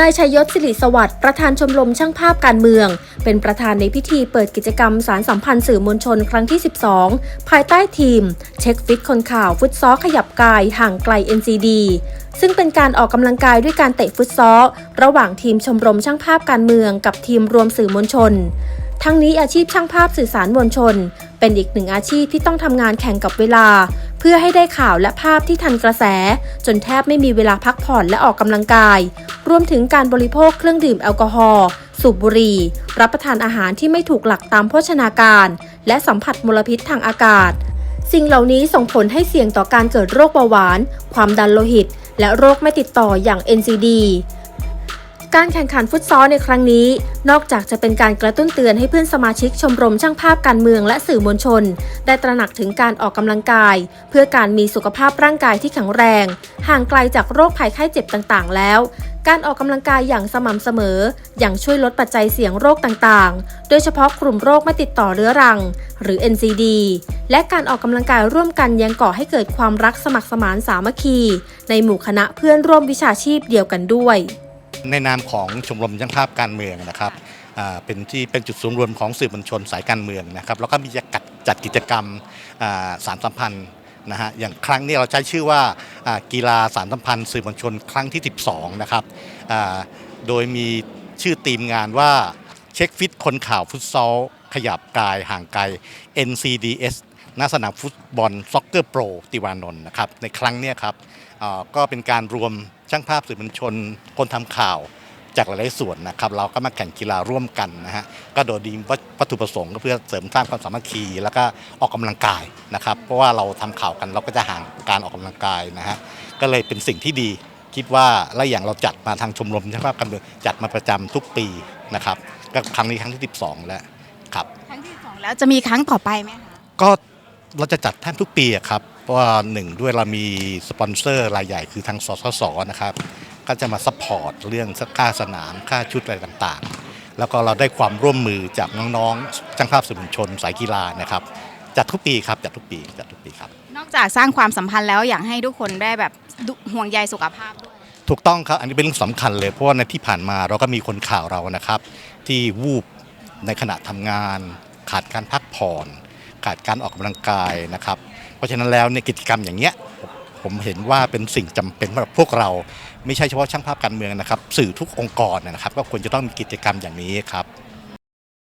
นายชัยยศสิริสวัสดิ์ประธานชมรมช่างภาพการเมือง เป็นประธานในพิธีเปิดกิจกรรมสารสัมพันธ์สื่อมวลชนครั้งที่ 12 ภายใต้ทีม เช็คฟิตคนข่าวฟุตซอลขยับกายห่างไกล NCD ซึ่งเป็นการออกกำลังกายด้วยการเตะฟุตซอลระหว่างทีมชมรมช่างภาพการเมืองกับทีมรวมสื่อมวลชน ทั้งนี้อาชีพช่างภาพสื่อสารมวลชน เป็นอีกหนึ่งอาชีพที่ต้องทำงานแข่งกับเวลา พื่อให้ได้ข่าวและภาพที่ทันกระแส จนแทบไม่มีเวลาพักผ่อนและออกกำลังกาย รวมถึงการบริโภคเครื่องดื่มแอลกอฮอล์สูบบุหรี่รับประทานอาหารที่ไม่ถูกหลักตามโภชนาการ และสัมผัสมลพิษทางอากาศ สิ่งเหล่านี้ส่งผลให้เสี่ยงต่อการเกิดโรคเบาหวาน ความดันโลหิต และโรคไม่ติดต่ออย่าง NCD การแข่งขันฟุตซอลในครั้งนี้ นอกจากจะเป็นการกระตุ้นเตือนให้เพื่อนสมาชิกชมรมช่างภาพการเมืองและสื่อมวลชน ได้ตระหนักถึงการออกกำลังกาย เพื่อการมีสุขภาพร่างกายที่แข็งแรง ห่างไกลจากโรคภัยไข้เจ็บต่างๆ แล้ว การออกกำลังกายอย่างสม่ำเสมอ อย่างช่วยลดปัจจัยเสี่ยงโรคต่างๆ โดยเฉพาะกลุ่มโรคไม่ติดต่อเรื้อรัง หรือ NCD และการออกกำลังกายร่วมกันยังก่อให้เกิดความรักสมัครสมานสามัคคี ในหมู่คณะเพื่อนร่วมวิชาชีพเดียวกันด้วย ในนามของชมรมช่างภาพการเมืองนะครับเป็นที่เป็นจุดศูนย์รวมของสื่อมวลชนสายการเมืองนะครับแล้วก็มีจัดจัดกิจกรรมสารสัมพันธ์นะฮะอย่างครั้งนี้เราใช้ชื่อว่ากีฬาสารสัมพันธ์สื่อมวลชนครั้งที่ 12 นะครับโดยมีชื่อทีมงานว่าเช็คฟิตคนข่าวฟุตซอลขยับกายห่างไกล NCDS ณสนามฟุตบอลซ็อกเกอร์โปรติวานนท์นะครับในครั้งนี้ครับก็เป็นการรวม ช่างภาพสื่อมวลชน คนทำข่าวจากหลายๆส่วนนะครับ เราก็มาแข่งกีฬาร่วมกันนะฮะก็โดยดีวัตถุประสงค์ก็เพื่อเสริมสร้างความสามัคคี แล้วก็ออกกำลังกายนะครับ เพราะว่าเราทำข่าวกันเราก็จะห่างการออกกำลังกายนะฮะก็เลยเป็นสิ่งที่ดีคิดว่าและอย่างเราจัดมาทางชมรมช่างภาพการเมืองจัดมาประจำทุกปีนะครับก็ครั้งนี้ครั้งที่ 12 แล้วครับครั้งที่สองแล้วจะมีครั้งต่อไปไหมคะก็ เราจะจัดแทบทุกปีอะครับเพราะว่าหนึ่งด้วยเรามีสปอนเซอร์รายใหญ่คือทางสสสนะครับก็จะมาซัพพอร์ตเรื่องค่าสนามค่าชุดอะไรต่างๆ แล้วก็เราได้ความร่วมมือจากน้องๆช่างภาพสื่อมวลชนสายกีฬานะครับจัดทุกปีครับจัดทุกปีจัดทุกปีครับ นอกจากสร้างความสัมพันธ์แล้วอยากให้ทุกคนได้แบบดูห่วงใยสุขภาพด้วยถูกต้องครับ อันนี้เป็นเรื่องสำคัญเลยเพราะว่าในที่ผ่านมาเราก็มีคนข่าวเรานะครับ ที่วูบในขณะทำงาน ขาดการพักผ่อน กาดการออกกำลังกายนะครับ เพราะฉะนั้นแล้วในยกิจกรรมอย่างเงี้ยผมเห็นว่าเป็นสิ่งจำเป็นสำหรับพวกเรา ไม่ใช่เฉพาะช่างภาพการเมืองนะครับ สื่อทุกองค์กรนะครับ ก็ควรจะต้องมีกิจกรรมอย่างนี้ครับ